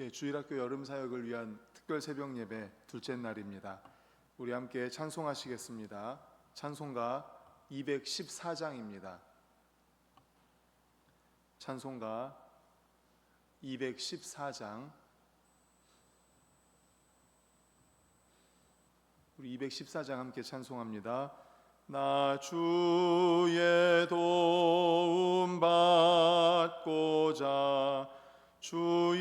예, 주일학교 여름 사역을 위한 특별 새벽 예배 둘째 날입니다. 우리 함께 찬송하시겠습니다. 찬송가 214장입니다. 찬송가 214장 우리 214장 함께 찬송합니다. 나 주의 도움 받고자 주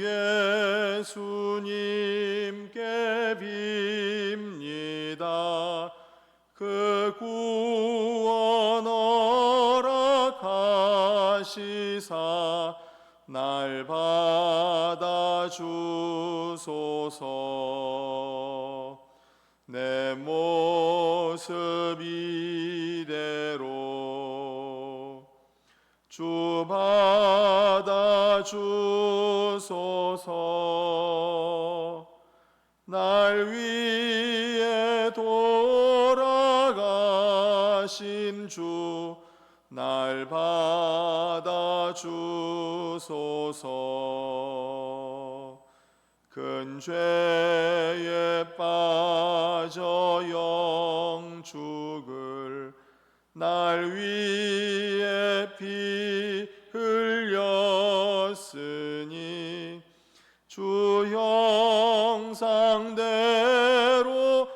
예수님께 빕니다. 그 구원 허락하시사 날 받아 주소서 내 모습 이대로 주 받아 주소서. 날 위해 돌아가신 주 날 받아 주소서. 큰 죄에 빠져 영 죽을 날 위해 피 흘렸으니 주 형상대로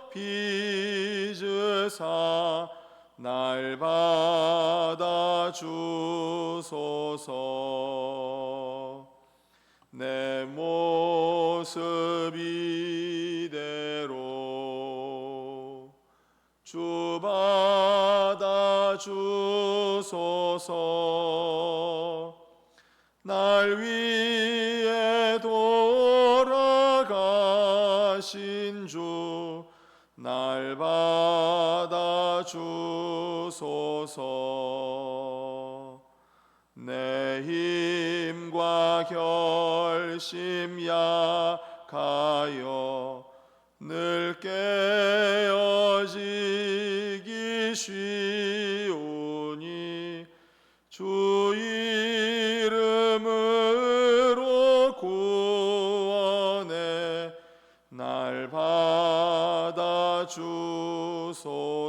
빚으사 날 받아 주소서 날 위해 돌아가신 주 날 받아 주소서. 내 힘과 결심 약하여 늘 깨어지기 쉬우니 주이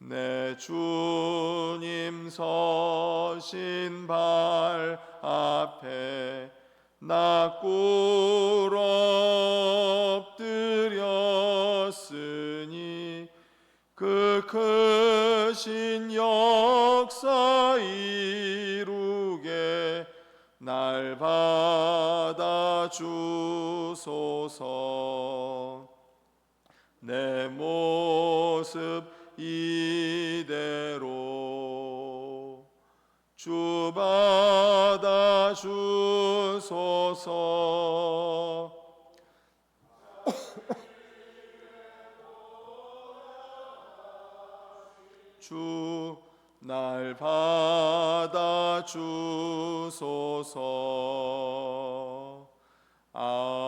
내 주님 서신 발 앞에 나 꿇어 엎드렸으니 그 크신 역사 이루게 날 받아 주소서. 내 모습 이대로 주 받아 주소서. 주 날 받아 주소서. 아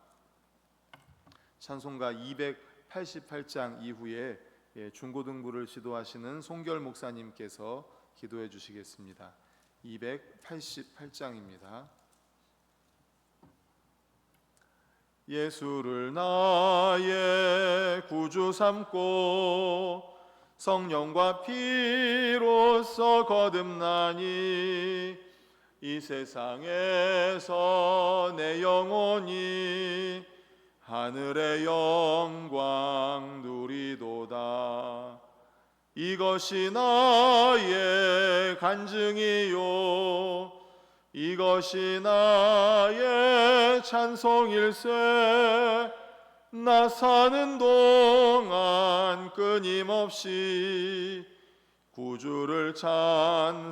찬송가 288장 이후에 예, 중고등부를 지도하시는 송결 목사님께서 기도해 주시겠습니다. 288장입니다. 예수를 나의 구주 삼고 성령과 피로써 거듭나니 이 세상에서 내 영혼이 하늘의 영광 누리도다. 이것이 나의 간증이요. 이것이 나의 찬송일세. 나 사는 동안 끊임없이 구주를 찬송하리로다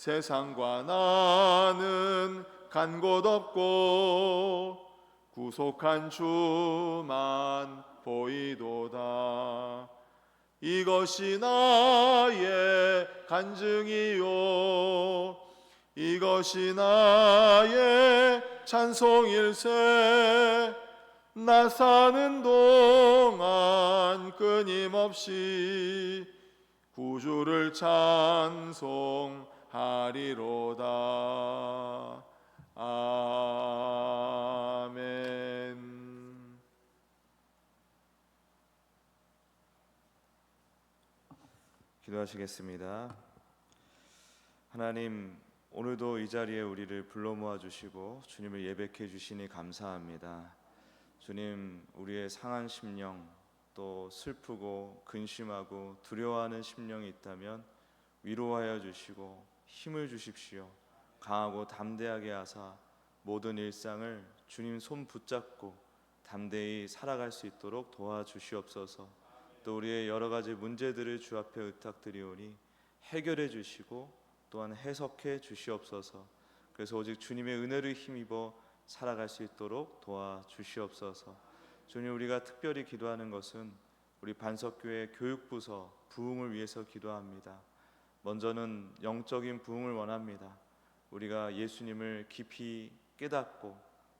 세상과 나는 간 곳 없고 구속한 주만 보이도다. 이것이 나의 간증이요. 이것이 나의 찬송일세 나 사는 동안 끊임없이 구주를 찬송 하리로다 아멘 기도하시겠습니다. 하나님, 오늘도 이 자리에 우리를 불러 모아 주시고 주님을 예배해 주시니 감사합니다. 주님, 우리의 상한 심령 또 슬프고 근심하고 두려워하는 심령이 있다면 위로하여 주시고 힘을 주십시오. 강하고 담대하게 하사 모든 일상을 주님 손 붙잡고 담대히 살아갈 수 있도록 도와주시옵소서. 또 우리의 여러 가지 문제들을 주 앞에 의탁드리오니 해결해 주시고 또한 해석해 주시옵소서. 그래서 오직 주님의 은혜를 힘입어 살아갈 수 있도록 도와 주시옵소서. 주님 우리가 특별히 기도하는 것은 우리 반석교회 교육부서 부흥을 위해서 기도합니다. 먼저는 영적인 부흥을 원합니다. 우리가 예수님을 깊이 깨닫고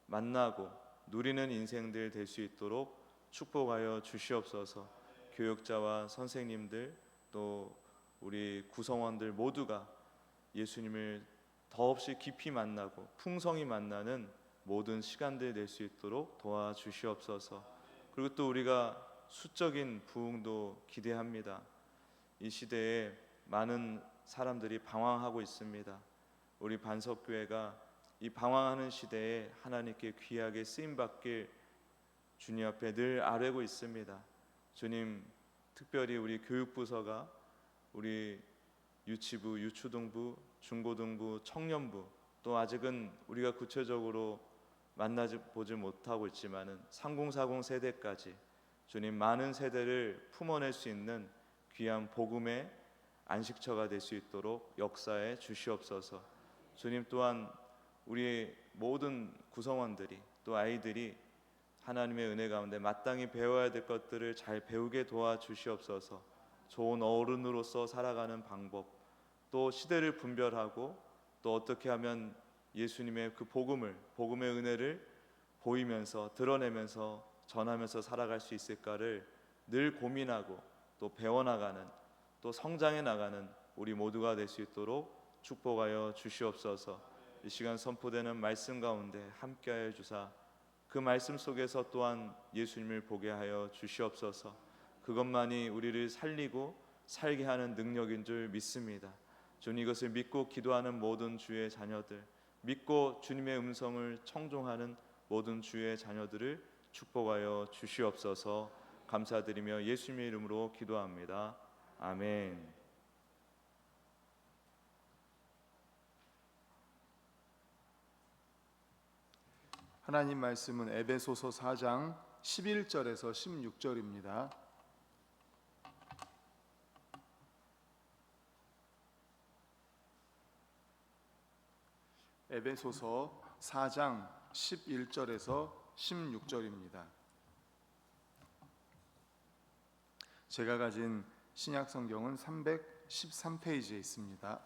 만나고 누리는 인생들 될 수 있도록 축복하여 주시옵소서. 교육자와 선생님들 또 우리 구성원들 모두가 예수님을 더없이 깊이 만나고 풍성히 만나는 모든 시간들 낼 수 있도록 도와주시옵소서. 그리고 또 우리가 수적인 부흥도 기대합니다. 이 시대에 많은 사람들이 방황하고 있습니다. 우리 반석교회가 이 방황하는 시대에 하나님께 귀하게 쓰임 받길 주님 앞에 늘 아뢰고 있습니다. 주님 특별히 우리 교육부서가 우리 유치부, 유초등부, 중고등부, 청년부 또 아직은 우리가 구체적으로 만나지 보지 못하고 있지만은 3040 세대까지 주님 많은 세대를 품어낼 수 있는 귀한 복음의 안식처가 될 수 있도록 역사에 주시옵소서. 주님 또한 우리 모든 구성원들이 또 아이들이 하나님의 은혜 가운데 마땅히 배워야 될 것들을 잘 배우게 도와주시옵소서. 좋은 어른으로서 살아가는 방법, 또 시대를 분별하고 또 어떻게 하면 예수님의 그 복음을 복음의 은혜를 보이면서 드러내면서 전하면서 살아갈 수 있을까를 늘 고민하고 또 배워나가는 또 성장해 나가는 우리 모두가 될 수 있도록 축복하여 주시옵소서. 이 시간 선포되는 말씀 가운데 함께하여 주사 그 말씀 속에서 또한 예수님을 보게 하여 주시옵소서. 그것만이 우리를 살리고 살게 하는 능력인 줄 믿습니다. 주님 이것을 믿고 기도하는 모든 주의 자녀들, 믿고 주님의 음성을 청종하는 모든 주의 자녀들을 축복하여 주시옵소서. 감사드리며 예수님의 이름으로 기도합니다. 아멘. 하나님 말씀은 에베소서 4장 11절에서 16절입니다. 에베소서 4장 11절에서 16절입니다. 제가 가진 신약 성경은 313페이지에 있습니다.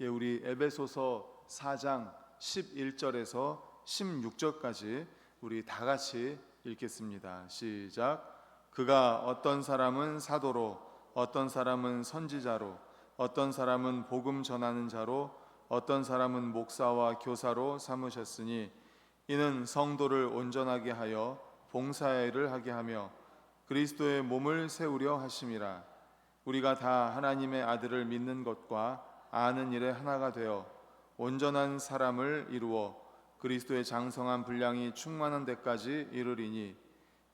예, 우리 에베소서 4장 11절에서 16절까지 우리 다 같이 읽겠습니다. 시작. 그가 어떤 사람은 사도로, 어떤 사람은 선지자로, 어떤 사람은 복음 전하는 자로, 어떤 사람은 목사와 교사로 삼으셨으니 이는 성도를 온전하게 하여 봉사의 일을 하게 하며 그리스도의 몸을 세우려 하심이라. 우리가 다 하나님의 아들을 믿는 것과 아는 일에 하나가 되어 온전한 사람을 이루어 그리스도의 장성한 분량이 충만한 데까지 이르리니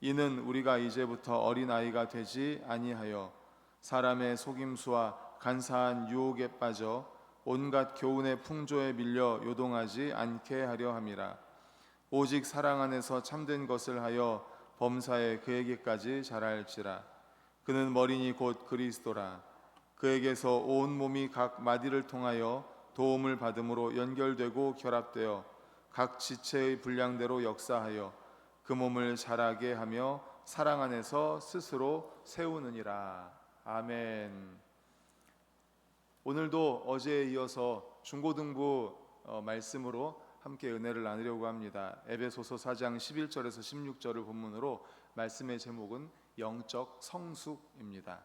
이는 우리가 이제부터 어린 아이가 되지 아니하여 사람의 속임수와 간사한 유혹에 빠져 온갖 교훈의 풍조에 밀려 요동하지 않게 하려 함이라 오직 사랑 안에서 참된 것을 하여 범사에 그에게까지 자랄지라 그는 머리니 곧 그리스도라 그에게서 온 몸이 각 마디를 통하여 도움을 받음으로 연결되고 결합되어 각 지체의 분량대로 역사하여 그 몸을 자라게 하며 사랑 안에서 스스로 세우느니라. 아멘. 오늘도 어제에 이어서 중고등부 어, 말씀으로 함께 은혜를 나누려고 합니다. 에베소서 4장 11절에서 16절을 본문으로 말씀의 제목은 영적 성숙입니다.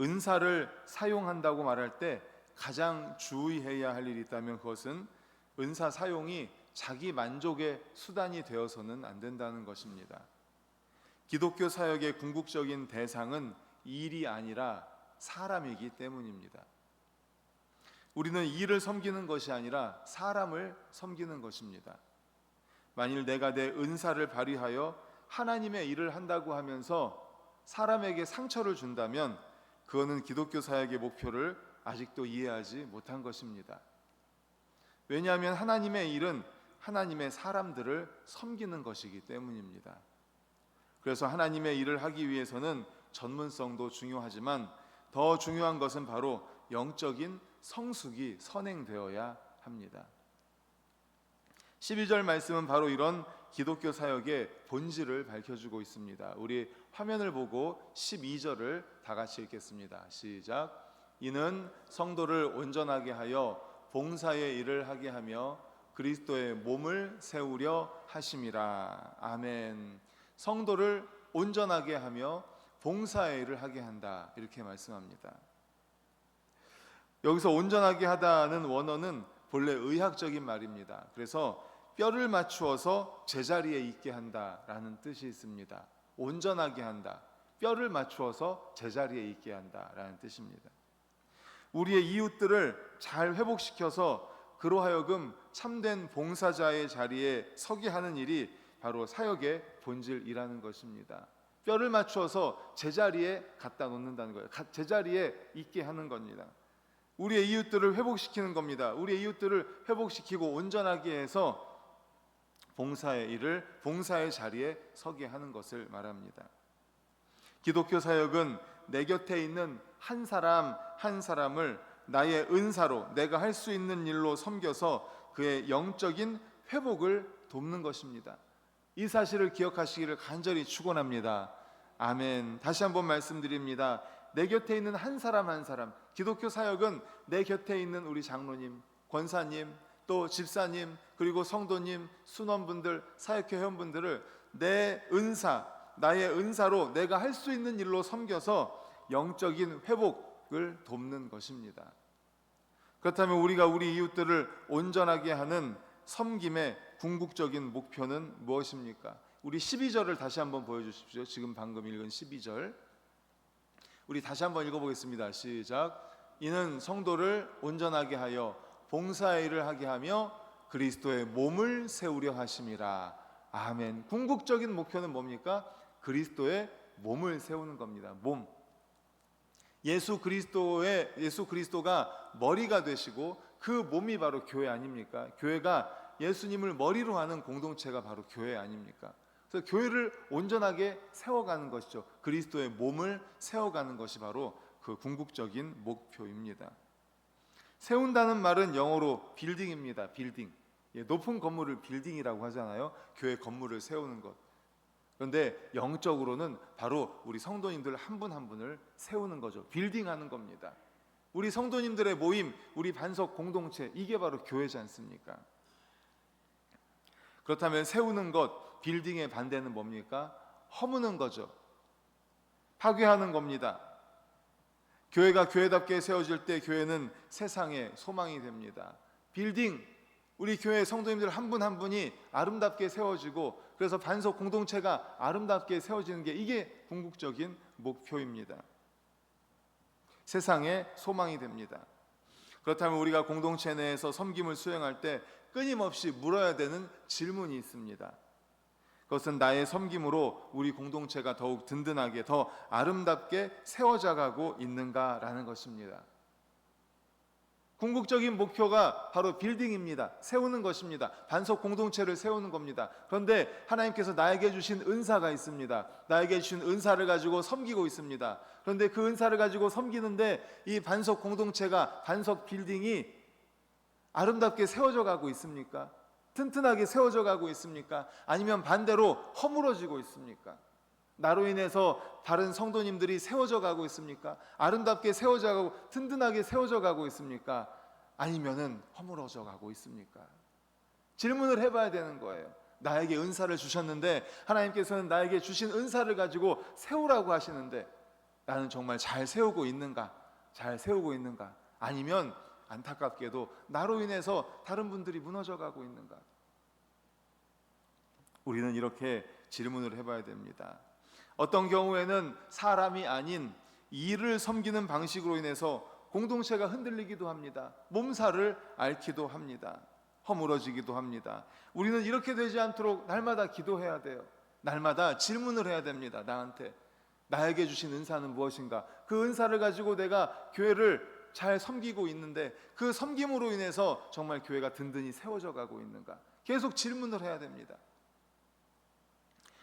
은사를 사용한다고 말할 때 가장 주의해야 할 일이 있다면 그것은 은사 사용이 자기 만족의 수단이 되어서는 안 된다는 것입니다. 기독교 사역의 궁극적인 대상은 일이 아니라 사람이기 때문입니다. 우리는 일을 섬기는 것이 아니라 사람을 섬기는 것입니다. 만일 내가 내 은사를 발휘하여 하나님의 일을 한다고 하면서 사람에게 상처를 준다면 그거는 기독교 사역의 목표를 아직도 이해하지 못한 것입니다. 왜냐하면 하나님의 일은 하나님의 사람들을 섬기는 것이기 때문입니다. 그래서 하나님의 일을 하기 위해서는 전문성도 중요하지만 더 중요한 것은 바로 영적인 성숙이 선행되어야 합니다. 12절 말씀은 바로 이런 기독교 사역의 본질을 밝혀주고 있습니다. 우리 화면을 보고 12절을 다 같이 읽겠습니다. 시작. 이는 성도를 온전하게 하여 봉사의 일을 하게 하며 그리스도의 몸을 세우려 하심이라. 아멘. 성도를 온전하게 하며 봉사의 일을 하게 한다. 이렇게 말씀합니다. 여기서 온전하게 하다는 원어는 본래 의학적인 말입니다. 그래서 뼈를 맞추어서 제자리에 있게 한다라는 뜻이 있습니다. 온전하게 한다. 뼈를 맞추어서 제자리에 있게 한다라는 뜻입니다. 우리의 이웃들을 잘 회복시켜서 그로 하여금 참된 봉사자의 자리에 서게 하는 일이 바로 사역의 본질이라는 것입니다. 뼈를 맞추어서 제자리에 갖다 놓는다는 거예요. 가- 제자리에 있게 하는 겁니다. 우리의 이웃들을 회복시키는 겁니다. 우리의 이웃들을 회복시키고 온전하게 해서 봉사의 일을 봉사의 자리에 서게 하는 것을 말합니다. 기독교 사역은 내 곁에 있는 한 사람 한 사람을 나의 은사로 내가 할 수 있는 일로 섬겨서 그의 영적인 회복을 돕는 것입니다. 이 사실을 기억하시기를 간절히 축원합니다. 아멘. 다시 한번 말씀드립니다. 내 곁에 있는 한 사람 한 사람 기독교 사역은 내 곁에 있는 우리 장로님, 권사님, 또 집사님, 그리고 성도님, 순원분들, 사역회 회원분들을 내 은사, 나의 은사로 내가 할 수 있는 일로 섬겨서 영적인 회복을 돕는 것입니다. 그렇다면 우리가 우리 이웃들을 온전하게 하는 섬김의 궁극적인 목표는 무엇입니까? 우리 12절을 다시 한번 보여 주십시오. 지금 방금 읽은 12절. 우리 다시 한번 읽어보겠습니다. 시작. 이는 성도를 온전하게 하여 봉사의 일을 하게 하며 그리스도의 몸을 세우려 하심이라. 아멘. 궁극적인 목표는 뭡니까? 그리스도의 몸을 세우는 겁니다. 몸. 예수 그리스도의 예수 그리스도가 머리가 되시고 그 몸이 바로 교회 아닙니까? 교회가 예수님을 머리로 하는 공동체가 바로 교회 아닙니까? 그래서 교회를 온전하게 세워가는 것이죠. 그리스도의 몸을 세워가는 것이 바로 그 궁극적인 목표입니다. 세운다는 말은 영어로 빌딩입니다. 빌딩. 예, 높은 건물을 빌딩이라고 하잖아요. 교회 건물을 세우는 것. 그런데 영적으로는 바로 우리 성도님들 한 분한 분을 세우는 거죠. 빌딩하는 겁니다. 우리 성도님들의 모임, 우리 반석 공동체 이게 바로 교회지 않습니까? 그렇다면 세우는 것, 빌딩의 반대는 뭡니까? 허무는 거죠. 파괴하는 겁니다. 교회가 교회답게 세워질 때 교회는 세상의 소망이 됩니다. 빌딩 우리 교회 성도님들 한 분 한 분이 아름답게 세워지고 그래서 반석 공동체가 아름답게 세워지는 게 이게 궁극적인 목표입니다. 세상의 소망이 됩니다. 그렇다면 우리가 공동체 내에서 섬김을 수행할 때 끊임없이 물어야 되는 질문이 있습니다. 그것은 나의 섬김으로 우리 공동체가 더욱 든든하게 더 아름답게 세워져 가고 있는가라는 것입니다. 궁극적인 목표가 바로 빌딩입니다. 세우는 것입니다. 반석 공동체를 세우는 겁니다. 그런데 하나님께서 나에게 주신 은사가 있습니다. 나에게 주신 은사를 가지고 섬기고 있습니다. 그런데 그 은사를 가지고 섬기는데 이 반석 공동체가 반석 빌딩이 아름답게 세워져 가고 있습니까? 튼튼하게 세워져 가고 있습니까? 아니면 반대로 허물어지고 있습니까? 나로 인해서 다른 성도님들이 세워져 가고 있습니까? 아름답게 세워져 가고 튼튼하게 세워져 가고 있습니까? 아니면은 허물어져 가고 있습니까? 질문을 해봐야 되는 거예요. 나에게 은사를 주셨는데 하나님께서는 나에게 주신 은사를 가지고 세우라고 하시는데 나는 정말 잘 세우고 있는가? 잘 세우고 있는가? 아니면 안타깝게도 나로 인해서 다른 분들이 무너져 가고 있는가? 우리는 이렇게 질문을 해봐야 됩니다. 어떤 경우에는 사람이 아닌 일을 섬기는 방식으로 인해서 공동체가 흔들리기도 합니다. 몸살을 앓기도 합니다. 허물어지기도 합니다. 우리는 이렇게 되지 않도록 날마다 기도해야 돼요. 날마다 질문을 해야 됩니다. 나한테 나에게 주신 은사는 무엇인가? 그 은사를 가지고 내가 교회를 잘 섬기고 있는데 그 섬김으로 인해서 정말 교회가 든든히 세워져 가고 있는가? 계속 질문을 해야 됩니다.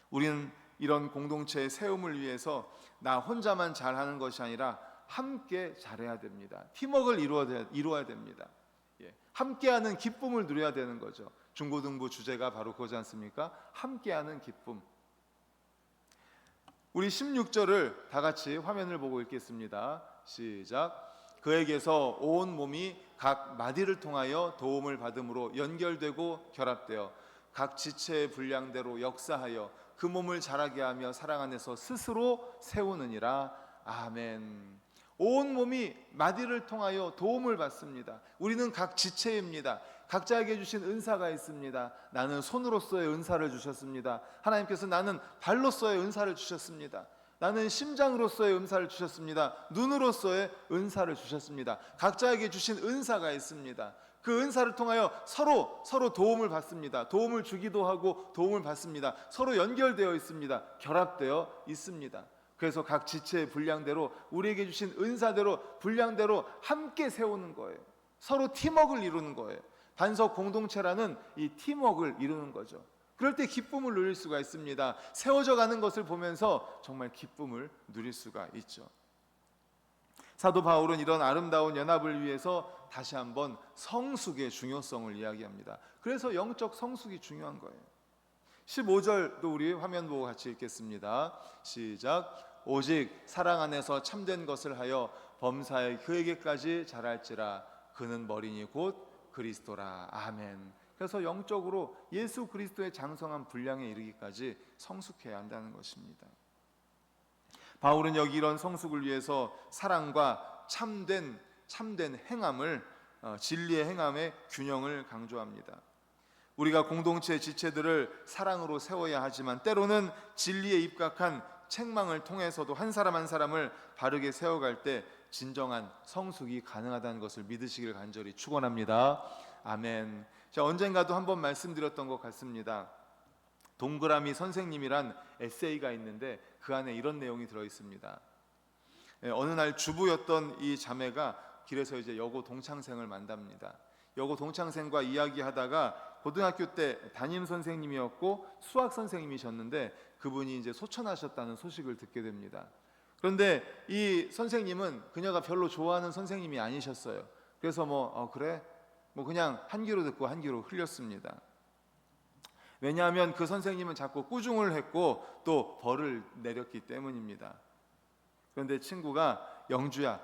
우리는 이런 공동체의 세움을 위해서 나 혼자만 잘하는 것이 아니라 함께 잘해야 됩니다. 팀워크를 이루어야, 됩니다. 예, 함께하는 기쁨을 누려야 되는 거죠. 중고등부 주제가 바로 그거지 않습니까? 함께하는 기쁨. 우리 16절을 다 같이 화면을 보고 읽겠습니다. 시작. 그에게서 온 몸이 각 마디를 통하여 도움을 받음으로 연결되고 결합되어 각 지체의 분량대로 역사하여 그 몸을 자라게 하며 사랑 안에서 스스로 세우느니라. 아멘. 온 몸이 마디를 통하여 도움을 받습니다. 우리는 각 지체입니다. 각자에게 주신 은사가 있습니다. 나는 손으로서의 은사를 주셨습니다. 하나님께서 나는 발로서의 은사를 주셨습니다. 나는 심장으로서의 은사를 주셨습니다. 눈으로서의 은사를 주셨습니다. 각자에게 주신 은사가 있습니다. 그 은사를 통하여 서로 서로 도움을 받습니다. 도움을 주기도 하고 도움을 받습니다. 서로 연결되어 있습니다. 결합되어 있습니다. 그래서 각 지체의 분량대로 우리에게 주신 은사대로 분량대로 함께 세우는 거예요. 서로 팀워크를 이루는 거예요. 반석 공동체라는 이 팀워크를 이루는 거죠. 그럴 때 기쁨을 누릴 수가 있습니다. 세워져 가는 것을 보면서 정말 기쁨을 누릴 수가 있죠. 사도 바울은 이런 아름다운 연합을 위해서 다시 한번 성숙의 중요성을 이야기합니다. 그래서 영적 성숙이 중요한 거예요. 15절도 우리 화면 보고 같이 읽겠습니다. 시작. 오직 사랑 안에서 참된 것을 하여 범사에 그에게까지 자랄지라 그는 머리니 곧 그리스도라. 아멘. 그래서 영적으로 예수 그리스도의 장성한 분량에 이르기까지 성숙해야 한다는 것입니다. 바울은 여기 이런 성숙을 위해서 사랑과 참된 참된 행함을 어, 진리의 행함의 균형을 강조합니다. 우리가 공동체 지체들을 사랑으로 세워야 하지만 때로는 진리에 입각한 책망을 통해서도 한 사람 한 사람을 바르게 세워갈 때 진정한 성숙이 가능하다는 것을 믿으시길 간절히 축원합니다. 아멘. 자 언젠가도 한번 말씀드렸던 것 같습니다. 동그라미 선생님이란 에세이가 있는데 그 안에 이런 내용이 들어 있습니다. 예, 어느 날 주부였던 이 자매가 길에서 이제 여고 동창생을 만납니다. 여고 동창생과 이야기하다가 고등학교 때 담임 선생님이었고 수학 선생님이셨는데 그분이 이제 소천하셨다는 소식을 듣게 됩니다. 그런데 이 선생님은 그녀가 별로 좋아하는 선생님이 아니셨어요. 그래서 뭐 어, 그래 뭐 그냥 한 귀로 듣고 한 귀로 흘렸습니다. 왜냐하면 그 선생님은 자꾸 꾸중을 했고 또 벌을 내렸기 때문입니다. 그런데 친구가 영주야,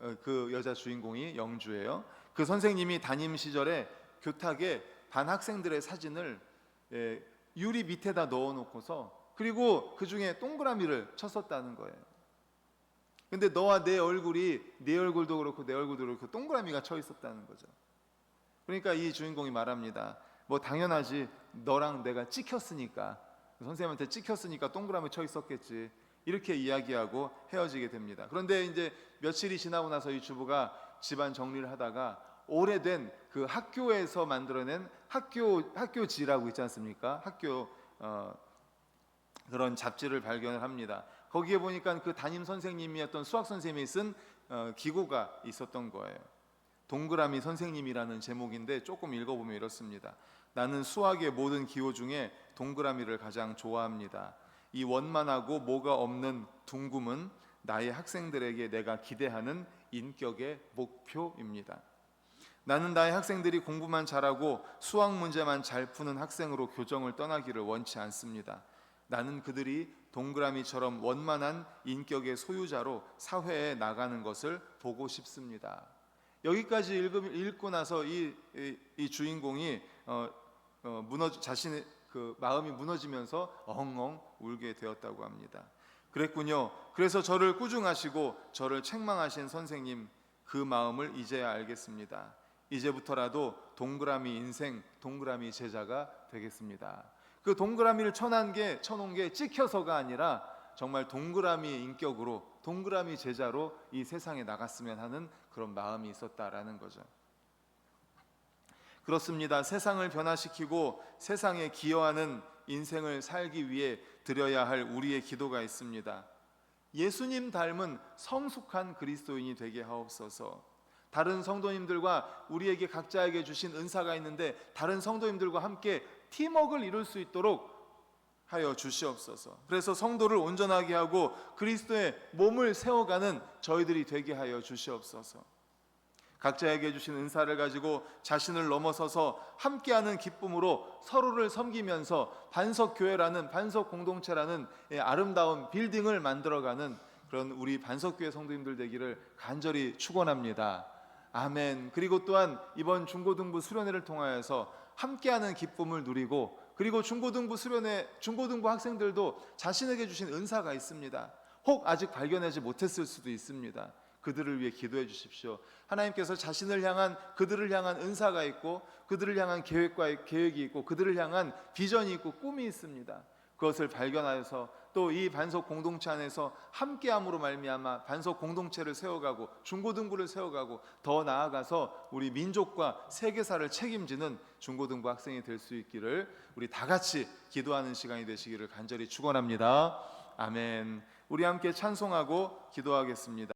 어, 그 여자 주인공이 영주예요. 그 선생님이 담임 시절에 교탁에 반 학생들의 사진을 예, 유리 밑에다 넣어놓고서 그리고 그 중에 동그라미를 쳤었다는 거예요. 근데 너와 내 얼굴이 내 얼굴도 그렇고 내 얼굴도 그렇고 동그라미가 쳐 있었다는 거죠. 그러니까 이 주인공이 말합니다. 뭐 당연하지. 너랑 내가 찍혔으니까 선생님한테 찍혔으니까 동그라미 쳐 있었겠지. 이렇게 이야기하고 헤어지게 됩니다. 그런데 이제 며칠이 지나고 나서 이 주부가 집안 정리를 하다가 오래된 그 학교에서 만들어낸 학교 학교지라고 있지 않습니까? 학교 어, 그런 잡지를 발견을 합니다. 거기에 보니까 그 담임 선생님이었던 수학 선생님이 쓴 어, 기고가 있었던 거예요. 동그라미 선생님이라는 제목인데 조금 읽어보면 이렇습니다. 나는 수학의 모든 기호 중에 동그라미를 가장 좋아합니다. 이 원만하고 뭐가 없는 둥금은 나의 학생들에게 내가 기대하는 인격의 목표입니다. 나는 나의 학생들이 공부만 잘하고 수학 문제만 잘 푸는 학생으로 교정을 떠나기를 원치 않습니다. 나는 그들이 동그라미처럼 원만한 인격의 소유자로 사회에 나가는 것을 보고 싶습니다. 여기까지 읽음, 읽고 나서 이, 이, 이 주인공이 어, 어, 무너 자신의 그 마음이 무너지면서 엉엉 울게 되었다고 합니다. 그랬군요. 그래서 저를 꾸중하시고 저를 책망하신 선생님 그 마음을 이제야 알겠습니다. 이제부터라도 동그라미 인생, 동그라미 제자가 되겠습니다. 그 동그라미를 쳐난 게 쳐놓은 게 찍혀서가 아니라 정말 동그라미의 인격으로 동그라미 제자로 이 세상에 나갔으면 하는 그런 마음이 있었다라는 거죠. 그렇습니다. 세상을 변화시키고 세상에 기여하는 인생을 살기 위해 드려야 할 우리의 기도가 있습니다. 예수님 닮은 성숙한 그리스도인이 되게 하옵소서. 다른 성도님들과 우리에게 각자에게 주신 은사가 있는데 다른 성도님들과 함께 팀워크를 이룰 수 있도록 하여 주시옵소서. 그래서 성도를 온전하게 하고 그리스도의 몸을 세워가는 저희들이 되게 하여 주시옵소서. 각자에게 주신 은사를 가지고 자신을 넘어서서 함께하는 기쁨으로 서로를 섬기면서 반석 교회라는 반석 공동체라는 예, 아름다운 빌딩을 만들어가는 그런 우리 반석 교회 성도님들 되기를 간절히 축원합니다. 아멘. 그리고 또한 이번 중고등부 수련회를 통하여서 함께하는 기쁨을 누리고 그리고 중고등부 수련회 중고등부 학생들도 자신에게 주신 은사가 있습니다. 혹 아직 발견하지 못했을 수도 있습니다. 그들을 위해 기도해 주십시오. 하나님께서 자신을 향한 그들을 향한 은사가 있고 그들을 향한 계획과 계획이 있고 그들을 향한 비전이 있고 꿈이 있습니다. 그것을 발견하여서 또 이 반석 공동체 안에서 함께함으로 말미암아 반석 공동체를 세워가고 중고등부를 세워가고 더 나아가서 우리 민족과 세계사를 책임지는 중고등부 학생이 될 수 있기를 우리 다 같이 기도하는 시간이 되시기를 간절히 축원합니다. 아멘. 우리 함께 찬송하고 기도하겠습니다.